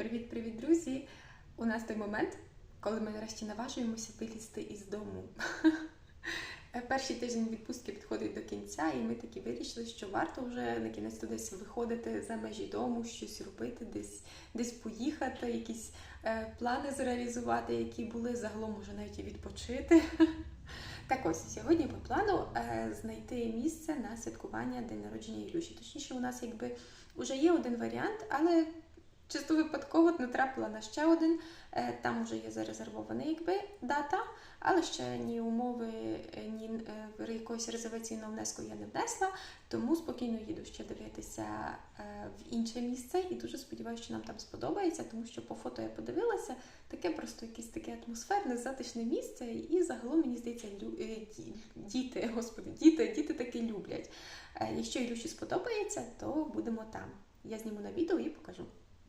Привіт-привіт, друзі! У нас той момент, коли ми нарешті наважуємося вилізти із дому. Е, Перший тиждень відпустки підходить до кінця, і ми таки вирішили, що варто вже на кінець десь виходити за межі дому, щось робити, десь, десь поїхати, якісь е, плани зреалізувати, які були загалом уже навіть і відпочити. Так ось сьогодні по плану е, знайти місце на святкування день народження Ілюші. Точніше, у нас якби вже є один варіант, але чисто випадково натрапила на ще один. Е, Там вже є зарезервована якби дата, але ще ні умови, е, ні е, якогось резерваційного внеску я не внесла, тому спокійно їду ще дивитися в інше місце і дуже сподіваюся, що нам там сподобається, тому що по фото я подивилася, таке просто якесь таке атмосферне, затишне місце, і загалом мені здається, діти, господи, діти, діти таки люблять. Якщо Ілюші сподобається, то будемо там. Я зніму на відео і покажу.